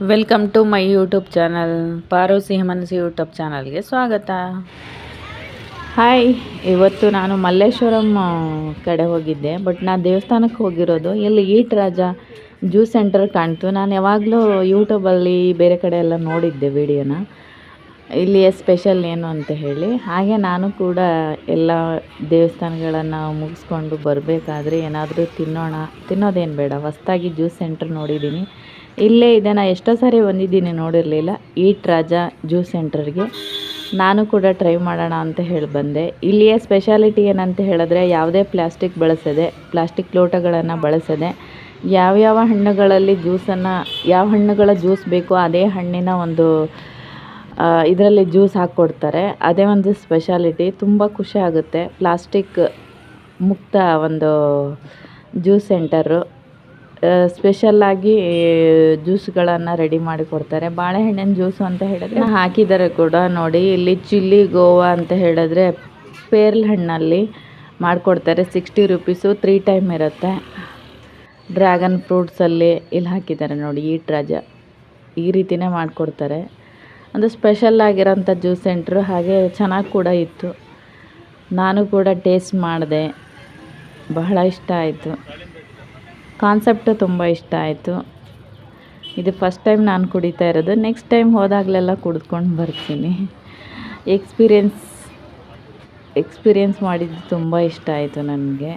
Welcome to my YouTube channel ಪಾರು ಮನಸ್ಸು YouTube ಚಾನಲ್ಗೆ ಸ್ವಾಗತ. ಹಾಯ್ ಇವತ್ತು ನಾನು ಮಲ್ಲೇಶ್ವರಂ ಕಡೆ ಹೋಗಿದ್ದೆ ಬಟ್ ನಾನು ದೇವಸ್ಥಾನಕ್ಕೆ ಹೋಗಿರೋದು ಇಲ್ಲಿ ಈಟ್ ರಾಜ ಜ್ಯೂಸ್ ಸೆಂಟರ್ ಕಾಣ್ತು. ನಾನು ಯಾವಾಗಲೂ ಯೂಟ್ಯೂಬಲ್ಲಿ ಬೇರೆ ಕಡೆ ಎಲ್ಲ ನೋಡಿದ್ದೆ ವಿಡಿಯೋನ. ಇಲ್ಲಿಯ ಸ್ಪೆಷಲ್ ಏನು ಅಂತ ಹೇಳಿ. ಹಾಗೆ ನಾನು ಕೂಡ ಎಲ್ಲ ದೇವಸ್ಥಾನಗಳನ್ನು ಮುಗಿಸ್ಕೊಂಡು ಬರಬೇಕಾದ್ರೆ ಏನಾದರೂ ತಿನ್ನೋಣ ತಿನ್ನೋದೇನು ಬೇಡ. ಹೊಸ್ದಾಗಿ ಜ್ಯೂಸ್ ಸೆಂಟ್ರ್ ನೋಡಿದ್ದೀನಿ. ಇಲ್ಲೇ ಇದೆ ನಾನು ಎಷ್ಟೋ ಸಾರಿ ಬಂದಿದ್ದೀನಿ ನೋಡಿರಲಿಲ್ಲ. ಈಟ್ ರಾಜ ಜ್ಯೂಸ್ ಸೆಂಟರ್ಗೆ. ನಾನು ಕೂಡ ಟ್ರೈ ಮಾಡೋಣ ಅಂತ ಹೇಳಿ ಬಂದೆ. ಇಲ್ಲಿಯ ಸ್ಪೆಷಾಲಿಟಿ ಏನಂತ ಹೇಳಿದ್ರೆ ಯಾವುದೇ ಪ್ಲಾಸ್ಟಿಕ್ ಬಳಸದೆ, ಪ್ಲಾಸ್ಟಿಕ್ ಲೋಟಗಳನ್ನು ಬಳಸದೆ, ಯಾವ್ಯಾವ ಹಣ್ಣುಗಳಲ್ಲಿ ಜ್ಯೂಸನ್ನು, ಯಾವ ಹಣ್ಣುಗಳ ಜ್ಯೂಸ್ ಬೇಕೋ ಅದೇ ಹಣ್ಣಿನ ಒಂದು ಇದರಲ್ಲಿ ಜ್ಯೂಸ್ ಹಾಕ್ಕೊಡ್ತಾರೆ. ಅದೇ ಒಂದು ಸ್ಪೆಷಾಲಿಟಿ. ತುಂಬ ಖುಷಿ ಆಗುತ್ತೆ. ಪ್ಲಾಸ್ಟಿಕ್ ಮುಕ್ತ ಒಂದು ಜ್ಯೂಸ್ ಸೆಂಟರು. ಸ್ಪೆಷಲ್ಲಾಗಿ ಜ್ಯೂಸ್ಗಳನ್ನು ರೆಡಿ ಮಾಡಿ ಕೊಡ್ತಾರೆ. ಬಾಳೆಹಣ್ಣಿನ ಜ್ಯೂಸು ಅಂತ ಹೇಳಿದ್ರೆ ಹಾಕಿದ್ದಾರೆ ಕೂಡ ನೋಡಿ. ಇಲ್ಲಿ ಚಿಲ್ಲಿ ಗೋವಾ ಅಂತ ಹೇಳಿದ್ರೆ ಪೇರ್ಲ್ ಹಣ್ಣಲ್ಲಿ ಮಾಡಿಕೊಡ್ತಾರೆ. ಸಿಕ್ಸ್ಟಿ ರುಪೀಸು ತ್ರೀ ಟೈಮ್ ಇರುತ್ತೆ. ಡ್ರ್ಯಾಗನ್ ಫ್ರೂಟ್ಸಲ್ಲಿ ಇಲ್ಲಿ ಹಾಕಿದ್ದಾರೆ ನೋಡಿ ಈಟ್ ರಾಜ. ಈ ರೀತಿನೇ ಮಾಡಿಕೊಡ್ತಾರೆ. ಅಂದರೆ ಸ್ಪೆಷಲ್ ಆಗಿರೋಂಥ ಜ್ಯೂಸ್ ಸೆಂಟ್ರು ಹಾಗೆ ಚೆನ್ನಾಗಿ ಕೂಡ ಇತ್ತು. ನಾನು ಕೂಡ ಟೇಸ್ಟ್ ಮಾಡಿದೆ. ಬಹಳ ಇಷ್ಟ ಆಯಿತು. ಕಾನ್ಸೆಪ್ಟು ತುಂಬ ಇಷ್ಟ ಆಯಿತು. ಇದು ಫಸ್ಟ್ ಟೈಮ್ ನಾನು ಕುಡಿತಾ ಇರೋದು. ನೆಕ್ಸ್ಟ್ ಟೈಮ್ ಹೋದಾಗಲೆಲ್ಲ ಕುಡಿದ್ಕೊಂಡು ಬರ್ತೀನಿ. ಎಕ್ಸ್ಪೀರಿಯೆನ್ಸ್ ಎಕ್ಸ್ಪೀರಿಯೆನ್ಸ್ ಮಾಡಿದ್ದು ತುಂಬ ಇಷ್ಟ ಆಯಿತು ನನಗೆ.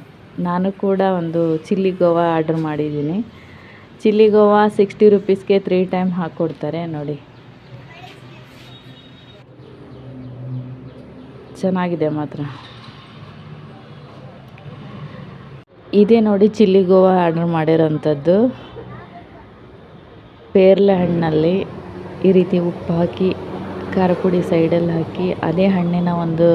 ನಾನು ಕೂಡ ಒಂದು ಚಿಲ್ಲಿ ಗೋವಾ ಆರ್ಡ್ರ್ ಮಾಡಿದ್ದೀನಿ. ಚಿಲ್ಲಿ ಗೋವಾ ಸಿಕ್ಸ್ಟಿ ರುಪೀಸ್ಗೆ ತ್ರೀ ಟೈಮ್ ಹಾಕ್ಕೊಡ್ತಾರೆ, ನೋಡಿ. ಚೆನ್ನಾಗಿದೆ ಮಾತ್ರ. ಇದೇ ನೋಡಿ ಚಿಲ್ಲಿ ಗೋವಾ ಆರ್ಡರ್ ಮಾಡಿರೋಂಥದ್ದು. ಪೇರ್ಲೆ ಹಣ್ಣಲ್ಲಿ ಈ ರೀತಿ ಉಪ್ಪು ಹಾಕಿ, ಖಾರ ಪುಡಿ ಸೈಡಲ್ಲಿ ಹಾಕಿ, ಅದೇ ಹಣ್ಣಿನ ಒಂದು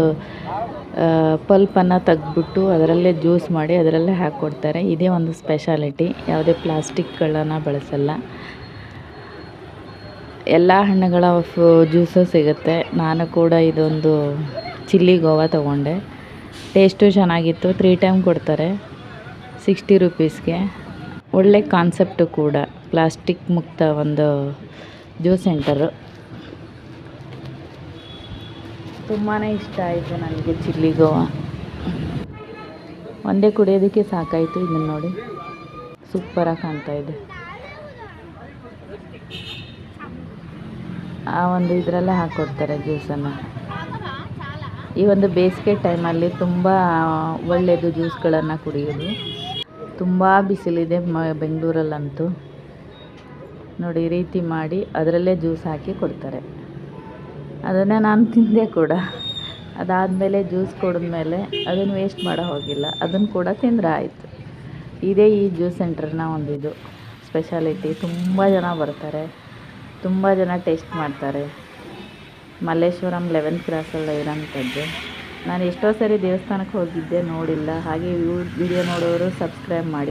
ಪಲ್ಪನ್ನು ತೆಗ್ದುಬಿಟ್ಟು ಅದರಲ್ಲೇ ಜ್ಯೂಸ್ ಮಾಡಿ ಅದರಲ್ಲೇ ಹಾಕ್ಕೊಡ್ತಾರೆ ಇದೇ ಒಂದು ಸ್ಪೆಷಾಲಿಟಿ. ಯಾವುದೇ ಪ್ಲಾಸ್ಟಿಕ್ಗಳನ್ನು ಬಳಸಲ್ಲ. ಎಲ್ಲ ಹಣ್ಣುಗಳ ಜ್ಯೂಸು ಸಿಗುತ್ತೆ. ನಾನು ಕೂಡ ಇದೊಂದು ಚಿಲ್ಲಿ ಗೋವಾ ತೊಗೊಂಡೆ. ಟೇಸ್ಟು ಚೆನ್ನಾಗಿತ್ತು. ತ್ರೀ ಟೈಮ್ ಕೊಡ್ತಾರೆ. ಸಿಕ್ಸ್ಟಿ ರುಪೀಸ್ಗೆ ಒಳ್ಳೆ ಕಾನ್ಸೆಪ್ಟು ಕೂಡ. ಪ್ಲಾಸ್ಟಿಕ್ ಮುಕ್ತ ಒಂದು ಜ್ಯೂಸ್ ಸೆಂಟರು ತುಂಬಾ ಇಷ್ಟ ಆಯಿತು ನನಗೆ ಚಿಲ್ಲಿ ಗೋವಾ. ಒಂದೇ ಕುಡಿಯೋದಕ್ಕೆ ಸಾಕಾಯಿತು ಇದನ್ನು ನೋಡಿ. ಸೂಪರಾಗಿ ಕಾಣ್ತಾ ಇದೆ. ಆ ಒಂದು ಇದರಲ್ಲೇ ಹಾಕ್ಕೊಡ್ತಾರೆ ಜ್ಯೂಸನ್ನು ಈ ಒಂದು ಬೇಸಿಗೆ ಟೈಮಲ್ಲಿ ತುಂಬ ಒಳ್ಳೆಯದು ಜ್ಯೂಸ್ಗಳನ್ನು ಕುಡಿಯೋದು ತುಂಬ ಬಿಸಿಲಿದೆ ಮ, ಬೆಂಗಳೂರಲ್ಲಂತೂ. ನೋಡಿ, ಈ ರೀತಿ ಮಾಡಿ ಅದರಲ್ಲೇ ಜ್ಯೂಸ್ ಹಾಕಿ ಕೊಡ್ತಾರೆ. ಅದನ್ನು ನಾನು ತಿಂದೆ ಕೂಡ. ಅದಾದಮೇಲೆ ಜ್ಯೂಸ್ ಕುಡಿದ್ಮೇಲೆ ಅದನ್ನು ವೇಸ್ಟ್ ಮಾಡೋ ಹೋಗಿಲ್ಲ. ಅದನ್ನು ಕೂಡ ತಿಂದರೆ ಆಯಿತು. ಇದೇ ಈ ಜ್ಯೂಸ್ ಸೆಂಟರ್ನ ಒಂದು ಇದು. ಸ್ಪೆಷಾಲಿಟಿ ತುಂಬ ಜನ ಬರ್ತಾರೆ. ತುಂಬ ಜನ ಟೇಸ್ಟ್ ಮಾಡ್ತಾರೆ. ಮಲ್ಲೇಶ್ವರಂ ಲೆವೆನ್ ಕ್ರಾಸಲ್ಲಿ ಇರೋಂಥದ್ದು. ನಾನು ಎಷ್ಟೋ ಸರಿ ದೇವಸ್ಥಾನಕ್ಕೆ ಹೋಗಿದ್ದೆ, ನೋಡಿಲ್ಲ. ಹಾಗೆ ವಿಡಿಯೋ ನೋಡೋರು ಸಬ್ಸ್ಕ್ರೈಬ್ ಮಾಡಿ ಮಾಡಿ.